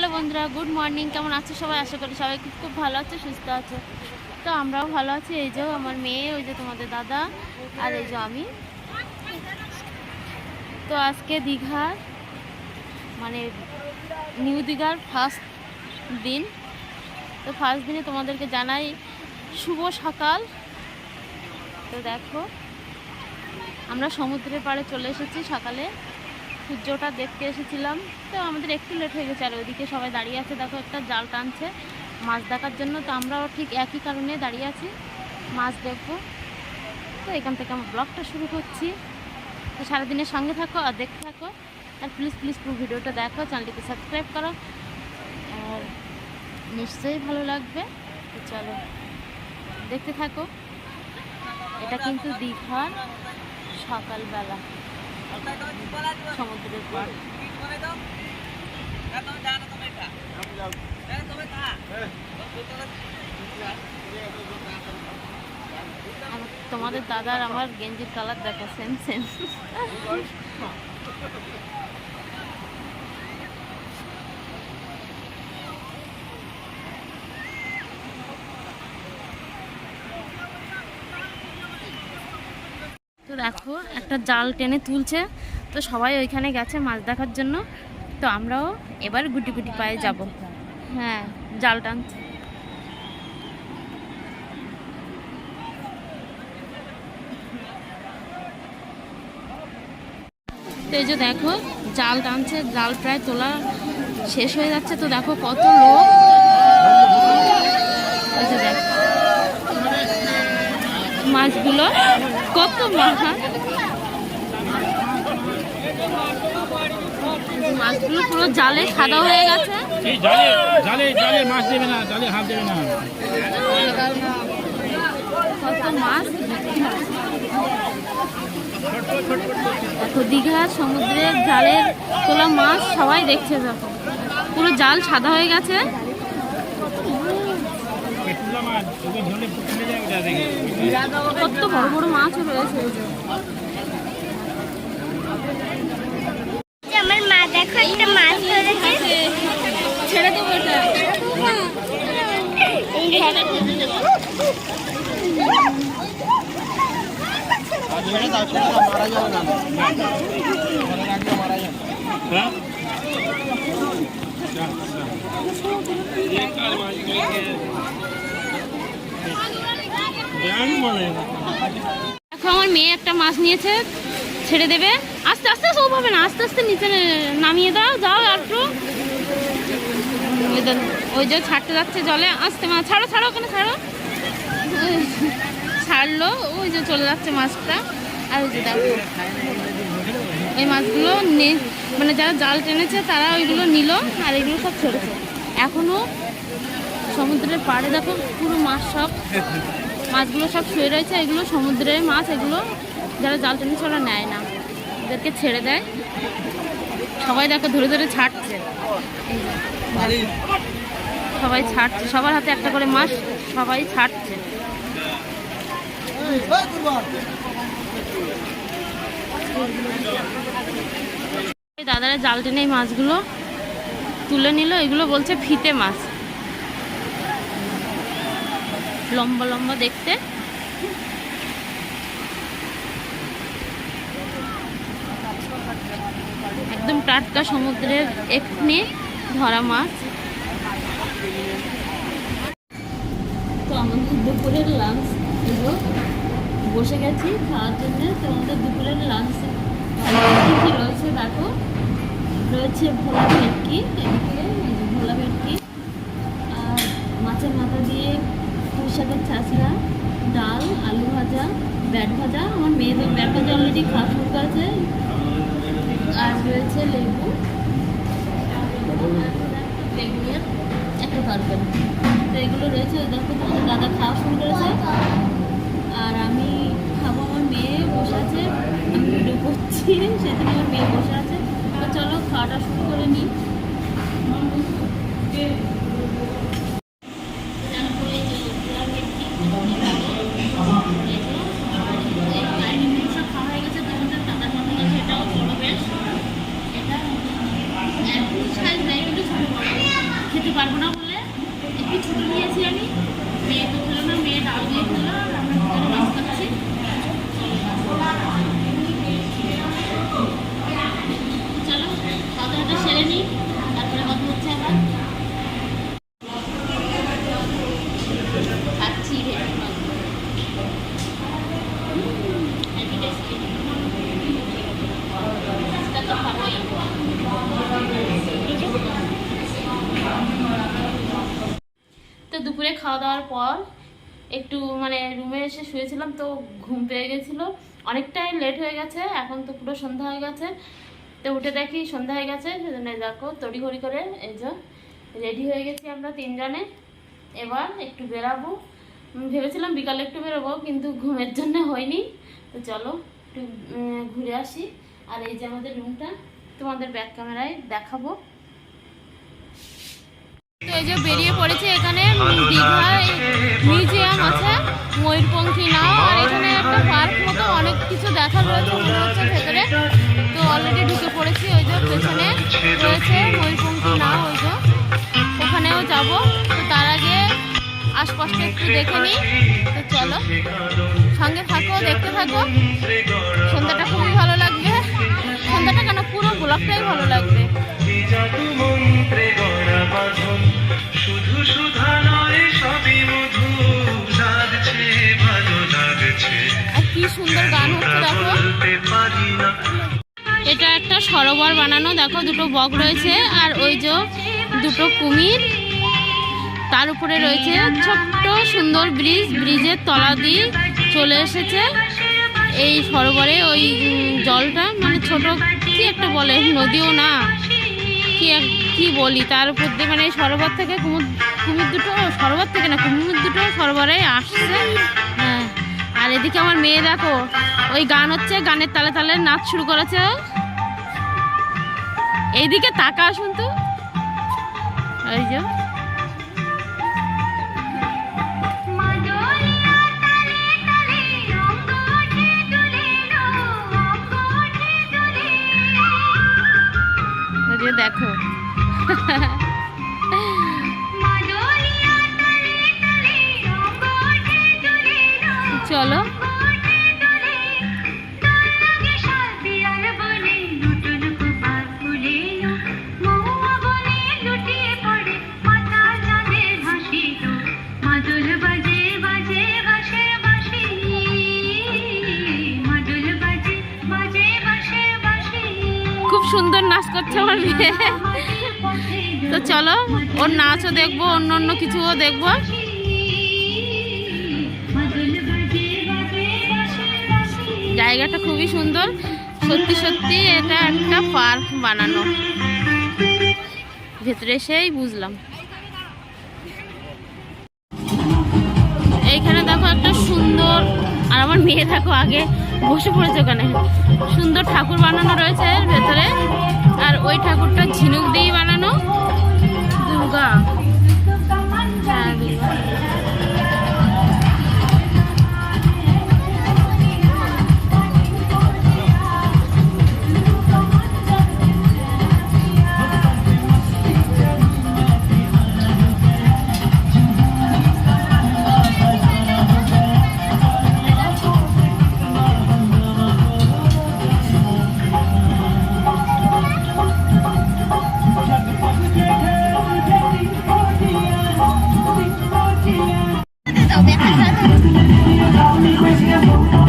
Hello বন্ধুরা, good morning. কেমন আছো সবাই? আশা করি সবাই খুব খুব ভালো আছে, সুস্থ আছে। তো আমরাও ভালো আছি। এই যে আমার মেয়ে, ওই যে তোমাদের দাদা আর এই যে আমি। তো আজকে দীঘার মানে নিউ দীঘার ফার্স্ট দিন। তো ফার্স্ট দিনে তোমাদেরকে জানাই শুভ সকাল। তো দেখো, আমরা সমুদ্রের পাড়ে চলে এসেছি সকালে। সূর্যটা দেখতে এসেছিলাম। তো আমাদের একটু লেট হয়ে গেছে, আর ওইদিকে সবাই দাঁড়িয়ে আছে, দেখো একটা জাল টানছে মাছ দেখার জন্য। তো আমরাও ঠিক একই কারণে দাঁড়িয়ে আছি, মাছ দেখব। তো এখান থেকে আমার ব্লগটা শুরু করছি। তো সারাদিনের সঙ্গে থাকো আর দেখতে থাকো। আর প্লিজ প্লিজ পুরো ভিডিওটা দেখো, চ্যানেলটিকে সাবস্ক্রাইব করো। আর নিশ্চয়ই ভালো লাগবে। তো চলো, দেখতে থাকো। এটা কিন্তু দীঘার সকালবেলা। সমুদ্রের পর তোমাদের দাদার আমার গেঞ্জির কালার দেখো সেম সেম তো দেখো একটা জাল টেনে তুলছে। তো সবাই ওইখানে গেছে মাছ দেখার জন্য। তো আমরাও এবার গুটি গুটি পায়ে যাব। হ্যাঁ জাল টানছে তো এই যে দেখো, জাল টানছে, জাল প্রায় তোলা শেষ হয়ে যাচ্ছে। তো দেখো কত লোক। মাছগুলো কত মাছ মাছগুলো পুরো জালে সাদা হয়ে গেছে। জালে জালে জালে মাছ দেবে না জালে হাত দেবে না। কত মাছ? দেখো দীঘার সমুদ্রের জালের তোলা মাছ সবাই দেখছে দেখো। পুরো জাল সাদা হয়ে গেছে পেটুলা মাছ ওকে ধরলে ফুটলে যাবে যা দেখে কত বড় বড় মাছও রয়েছে এই যে। আমার মা দেখো একটা মাছ ধরেছে ছেড়ে দেবো এটা হ্যাঁ যা, যা। ये काल माछ के এখন আমার মেয়ে একটা মাছ নিয়েছে, ছেড়ে দেবে। আস্তে আস্তে সব হবে না, আস্তে আস্তে নিচে নামিয়ে দাও, যাও একটু ওই যে ছাড়তে যাচ্ছে জলে। আস্তে মাছ ছাড়ো ছাড়ো, ওখানে ছাড়ো। ছাড়লো, ওই যে চলে যাচ্ছে মাছটা। আর ওই যে দেখো, ওই মাছগুলো মানে যারা জাল টেনেছে, তারা ওইগুলো নিল, আর এগুলো সব ছেড়েছে। এখনও সমুদ্রের পাড়ে দেখো, পুরো মাছ সব। মাছগুলো সব শুয়ে রয়েছে, এগুলো সমুদ্রের মাছ, এগুলো যারা জাল টেনে ওরা নেয় না। ওদেরকে ছেড়ে দেয়। সবাই দেখো ধরে ধরে ছাড়ছে। সবাই ছাড়ছে, সবার হাতে একটা করে মাছ, সবাই ছাড়ছে। দাদারা জাল টেনে এই মাছগুলো তুলে নিল, এগুলো বলছে ফিতে মাছ। লম্বা লম্বা দেখতে। একদম টাটকা সমুদ্রের এক্ষুনি ধরা মাছ। তো আমাদের দুপুরের লাঞ্চ বসে গেছি, খাওয়ার জন্য। তো আমাদের দুপুরের লাঞ্চ কি রয়েছে দেখো? রয়েছে ভোলা ভেটকি ভোলা ভেটকি। আর মাছের মাথা দিয়ে পুঁই শাকের ছাঁচড়া ডাল, আলু ভাজা, ব্যাট ভাজা, আমার মেয়েদের ব্যাট ভাজা অলরেডি খাওয়া শুরু করেছে। আর রয়েছে লেবু। বেগুনের একটা তরকারি। তো এগুলো রয়েছে দেখো তোমাদের দাদা খাওয়া শুরু করেছে। আর আমি খাব আমার মেয়ে বসে আছে, আমি ভিডিও করছি সেদিন আমার মেয়ে বসে আছে। তো চলো খাওয়াটা শুরু করে নিই। দুপুরে খাওয়া দাওয়ার পর একটু মানে রুমে এসে শুয়েছিলাম তো ঘুম পেয়ে গেছিল। অনেকটাই লেট হয়ে গেছে, এখন তো পুরো সন্ধ্যা হয়ে গেছে। তো উঠে দেখি সন্ধ্যা হয়ে গেছে, সেজন্য দেখো তড়িঘড়ি করে এই যে রেডি হয়ে গেছি আমরা তিনজনে। এবার একটু বেরাবো। ভেবেছিলাম বিকালে একটু বেরোবো, কিন্তু ঘুমের জন্য হয়নি। তো চলো একটু ঘুরে আসি। আর এই যে আমাদের রুমটা তোমাদের ব্যাক ক্যামেরায় দেখাবো। তো এই যে বেরিয়ে পড়েছে এখানে দীঘায় মিউজিয়াম আছে, ময়ূরপঙ্খী নাও, আর এখানে একটা পার্ক মতো অনেক কিছু দেখার রয়েছে মনে হচ্ছে ভেতরে। তো অলরেডি ঢুকে পড়েছি ওই যে পেছনে, রয়েছে ময়ূরপঙ্খী নাও ওই যে, ওখানেও যাব। তো তার আগে আশপাশটা একটু দেখে নিই। তো চলো, সঙ্গে থাকো, দেখতে থাকো। সন্ধ্যাটা খুবই ভালো লাগবে। সন্ধ্যাটা কেন পুরো গোলাপটাই ভালো লাগবে? সুধা নয় সবই মধু। লাগছে ভালো লাগছে। কি সুন্দর গান হচ্ছে দেখো। এটা একটা সরোবর বানানো দেখো দুটো বক রয়েছে আর ওই যে দুটো কুমির। তার উপরে রয়েছে ছোট্ট সুন্দর ব্রিজ ব্রিজের তলা দিয়ে চলে এসেছে। এই সরোবরে ওই জলটা মানে ছোট কি একটা বলে নদীও না কি এক- কি বলি? তার উপর দিয়ে মানে সরোবর থেকে কুমির কুমির দুটো সরোবর থেকে না কুমির দুটো সরোবরে আসছে। হ্যাঁ। আর এদিকে আমার মেয়ে দেখো, ওই গান হচ্ছে, গানের তালে তালে নাচ শুরু করেছে। এইদিকে তাকা আসুন তো ওই যে দেখো। বাসি খুব সুন্দর নাচ করছে আমার মেয়ে। তো চলো, ওর নাচও দেখব অন্য অন্য কিছুও দেখব। জায়গাটা খুবই সুন্দর। সত্যি সত্যি এটা একটা পার্ক বানানো। ভেতরে এসেই বুঝলাম। এইখানে দেখো একটা সুন্দর, আর আমার মেয়ে দেখো আগে বসে পড়েছে ওখানে। সুন্দর ঠাকুর বানানো রয়েছে ভেতরে। আর ওই ঠাকুরটা ঝিনুক দিয়েই বানানো। দুর্গা হ্যাঁ Durga. đầu bé hạnh phúc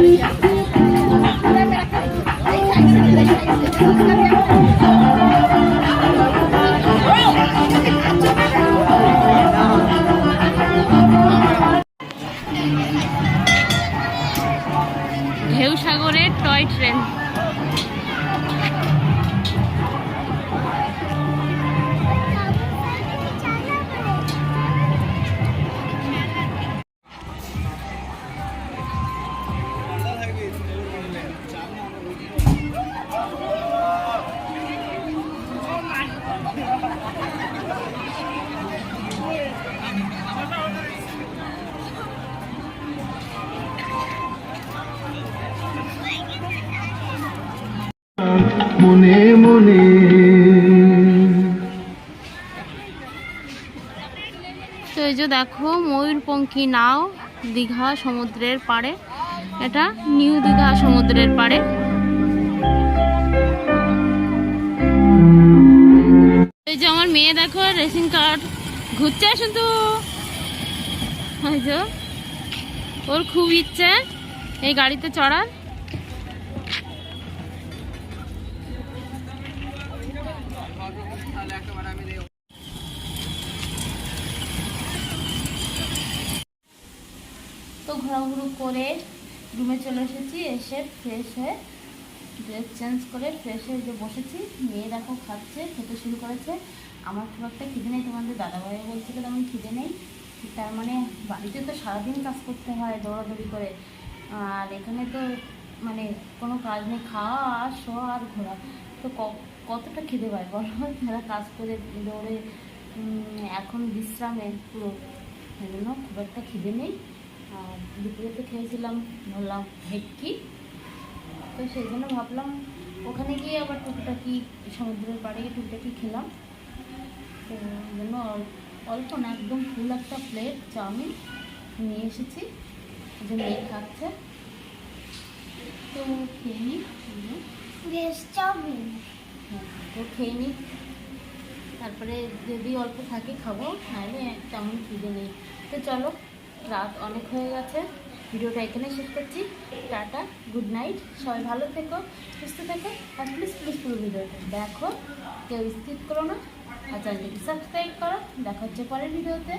หรืออย่างไร মনে মনে। তো এই যে দেখো, ময়ূরপঙ্খী নাও, দীঘা সমুদ্রের পাড়ে। এটা নিউ দীঘা সমুদ্রের পাড়ে। এই যে আমার মেয়ে দেখো রেসিং কার ঘুরছে শুধু। ওর খুব ইচ্ছে, এই গাড়িতে চড়ার। ঘোরাঘুরো করে রুমে চলে এসেছি, এসে ফ্রেশ হয়ে ড্রেস চেঞ্জ করে ফ্রেশ হয়ে যে বসেছি, মেয়ে দেখো খাচ্ছে, খেতে শুরু করেছে। আমার খুব একটা খিদে নেই, তোমাদের দাদাভাই বলছিল তেমন খিদে নেই। তার মানে বাড়িতে তো সারাদিন কাজ করতে হয় দৌড়াদৌড়ি করে। আর এখানে তো মানে কোনো কাজ নেই, খাওয়া আর শোয়া আর ঘোরা। তো কতটা খিদে পায় বলো? যারা কাজ করে দৌড়ে এখন বিশ্রামে পুরো। সেই জন্য খুব একটা খিদে নেই। আর দুপুরেতে খেয়েছিলাম বললাম ভেটকি তো সেই জন্য ভাবলাম ওখানে গিয়ে আবার টুকটাকি সমুদ্রের পাড়ে গিয়ে টুকটাকি খেলাম। তো ওই জন্য অল্প না একদম ফুল একটা প্লেট চাউমিন নিয়ে এসেছি যে মেয়ে খাচ্ছে। তো খেয়ে নিই হ্যাঁ, তো খেয়ে নিই তারপরে যদি অল্প থাকে খাব নাহলে তেমন খিদে নেই। তো চলো রাত অনেক হয়ে গেছে। ভিডিওটা এখানে শেষ করছি। Tata, good night. সবাই ভালো থেকো, সুস্থ থেকো, আর প্লিজ প্লিজ পুরো ভিডিওটা দেখো। কেউ স্কিপ করো না। আর চ্যানেলটিকে সাবস্ক্রাইব করো। দেখা হচ্ছে পরের ভিডিওতে।